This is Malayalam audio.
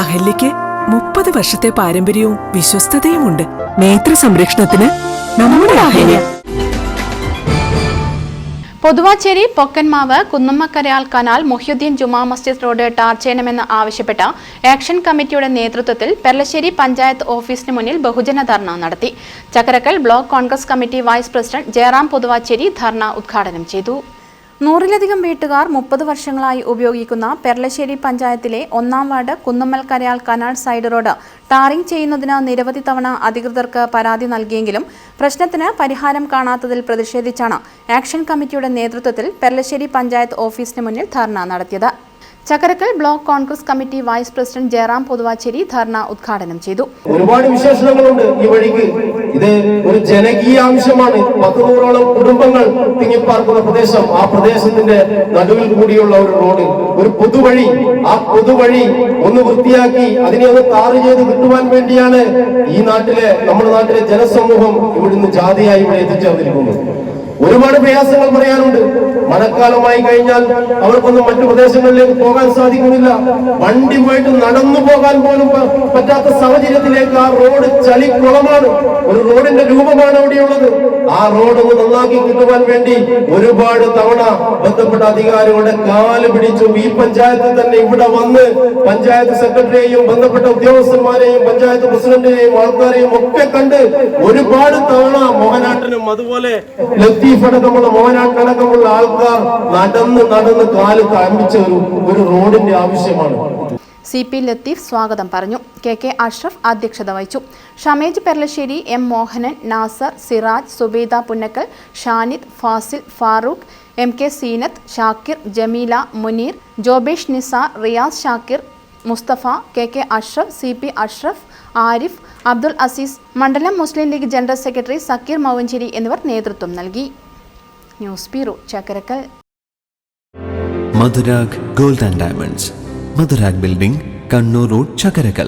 അഹല്യയ്ക്ക് മുപ്പത് വർഷത്തെ പാരമ്പര്യവും വിശ്വസ്തതയുമുണ്ട്. നേത്ര സംരക്ഷണത്തിന് നമ്മുടെ Ahalya. Pothuvachery Pokkanmavu കുന്നമ്മക്കരയാൽ canal Mohyuddin Juma Masjid road tar ചെയ്യണമെന്ന് ആവശ്യപ്പെട്ട ആക്ഷൻ കമ്മിറ്റിയുടെ നേതൃത്വത്തിൽ പെർലശ്ശേരി പഞ്ചായത്ത് ഓഫീസിന് മുന്നിൽ ബഹുജന ധർണ നടത്തി. Chakkarakkal block Congress committee vice president Jayaram Pothuvachery dharna ഉദ്ഘാടനം ചെയ്തു. നൂറിലധികം വീട്ടുകാർ മുപ്പത് വർഷങ്ങളായി ഉപയോഗിക്കുന്ന പെർലശ്ശേരി പഞ്ചായത്തിലെ ഒന്നാം വാർഡ് കുന്നമ്മൽ കരയാൽ കനാൽ സൈഡ് റോഡ്. ടാറിംഗ് ചെയ്യുന്നതിന് നിരവധി തവണ അധികൃതർക്ക് പരാതി നൽകിയെങ്കിലും പ്രശ്നത്തിന് പരിഹാരം കാണാത്തതിൽ പ്രതിഷേധിച്ചാണ് ആക്ഷൻ കമ്മിറ്റിയുടെ നേതൃത്വത്തിൽ പെർലശ്ശേരി പഞ്ചായത്ത് ഓഫീസിന് മുന്നിൽ ധർണ നടത്തിയത്. Chakkarakkal block Congress committee vice president Jayaram Pothuvachery dharna ഉദ്ഘാടനം ചെയ്തു. ഒരുപാട് വിശേഷണങ്ങളുണ്ട് ഈ വഴിക്ക്. ഇത് ഒരു ജനകീയ ആവശ്യമാണ് പത്ത് നൂറോളം കുടുംബങ്ങൾ തിങ്ങിപ്പാർക്കുന്ന പ്രദേശം. ആ പ്രദേശത്തിന്റെ നടുവിൽ കൂടിയുള്ള ഒരു റോഡ്. ഒരു പൊതുവഴി. ആ പൊതുവഴി ഒന്ന് വൃത്തിയാക്കി അതിനെ ഒന്ന് താറ് ചെയ്ത് കിട്ടുവാൻ വേണ്ടിയാണ് ഈ നാട്ടിലെ നമ്മുടെ നാട്ടിലെ ജനസമൂഹം ഇവിടുന്ന് ജാതിയായി ഇവിടെ എത്തിച്ചേർന്നിരിക്കുന്നത്. ഒരുപാട് പ്രയാസങ്ങൾ പറയാനുണ്ട്. മഴക്കാലമായി കഴിഞ്ഞാൽ അവർക്കൊന്നും മറ്റു പ്രദേശങ്ങളിലേക്ക് പോകാൻ സാധിക്കുന്നില്ല. വണ്ടി പോയിട്ട് നടന്നു പോകാൻ പോലും പറ്റാത്ത സാഹചര്യത്തിലേക്ക് ആ റോഡ് ചളിക്കുളമാണ്. ഒരു റോഡിന്റെ രൂപമാണ് അവിടെയുള്ളത്. ആ റോഡ് നന്നാക്കി കിട്ടുവാൻ വേണ്ടി ഒരുപാട് തവണ ബന്ധപ്പെട്ട അധികാരികളുടെ കാൽ പിടിച്ചു ഈ പഞ്ചായത്തിൽ തന്നെ ഇവിടെ വന്ന് പഞ്ചായത്ത് സെക്രട്ടറിയെയും ബന്ധപ്പെട്ട ഉദ്യോഗസ്ഥന്മാരെയും പഞ്ചായത്ത് പ്രസിഡന്റിനെയും ആൾക്കാരെയും ഒക്കെ കണ്ട് ഒരുപാട് തവണ മോഹനാട്ടനും അതുപോലെ ലത്തീഫ് അടക്കമുള്ള മോഹനാട്ടടക്കമുള്ള ആൾക്കാർ നടന്ന് നടന്ന് കാൽ കാണിച്ച ഒരു റോഡിന്റെ ആവശ്യമാണ്. സി പി ലത്തീഫ് സ്വാഗതം പറഞ്ഞു. കെ കെ അഷ്റഫ് അധ്യക്ഷത വഹിച്ചു. Shamej Perlasseri M Mohanan Nasar Siraj Subaida Punnakkal Shanid Fazil Farooq M K Seenath Shakir Jameela Muneer Jobesh Nisar Riyas Shakir Mustafa K K Ashraf C P Ashraf Arif Abdul Aziz മണ്ഡലം Muslim league general secretary Zakir Mouncheri എന്നിവർ നേതൃത്വം നൽകി. News bureau Chakkarakkal. Madhurag gold and diamonds. Madhurag building Kannur road Chakkarakkal.